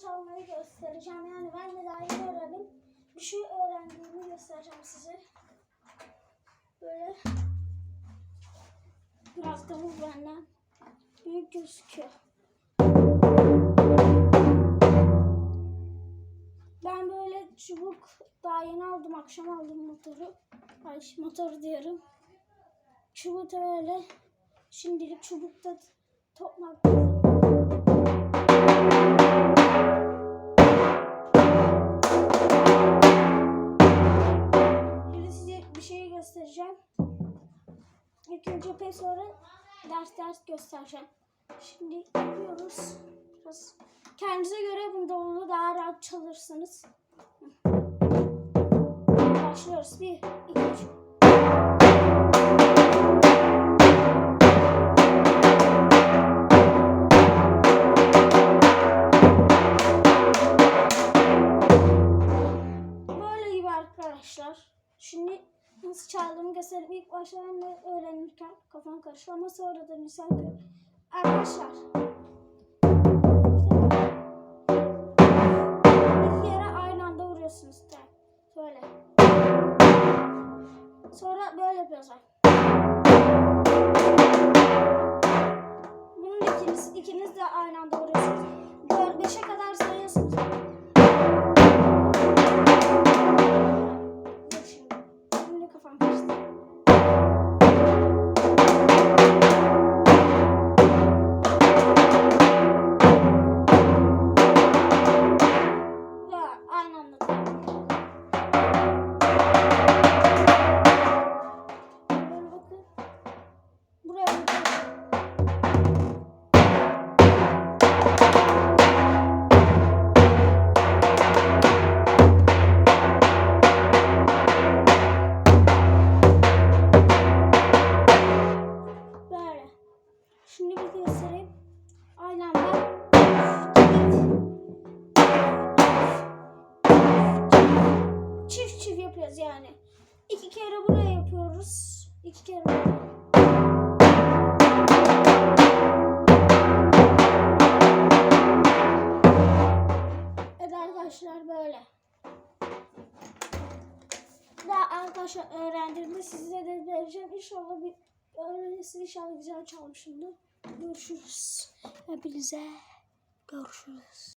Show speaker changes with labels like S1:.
S1: çalmayı göstereceğim. Yani ben de daha yeni öğrendim. Bir şey öğrendiğimi göstereceğim size. Böyle biraz da bu benden büyük gözüküyor. Ben böyle çubuk daha yeni aldım. Akşam aldım motoru. Ay motoru diyorum. Çubuk öyle. Şimdilik çubukta topmak Önce pes sonra ders ders göstereceğim. Şimdi yapıyoruz. Biraz kendinize göre bunda onu daha rahat çalırsınız. Başlıyoruz. Bir, iki, üç. Böyle gibi arkadaşlar. Şimdi nasıl çaldığımı göstereyim. İlk başta öğrenirken kafam karışıyor ama sonra da misal Arkadaşlar. İki yere aynı anda vuruyorsunuz. Tek. Şöyle. Sonra böyle yapıyoruz. Bunun ikiniz, ikiniz de aynı anda Yapıyoruz yani. İki kere buraya yapıyoruz. İki kere buraya. Evet arkadaşlar böyle. Daha arkadaşlar öğrendiğimde size de vereceğim. İnşallah bir öğrenirsiniz. İnşallah güzel çalmışımdır. Görüşürüz. Hepinize görüşürüz.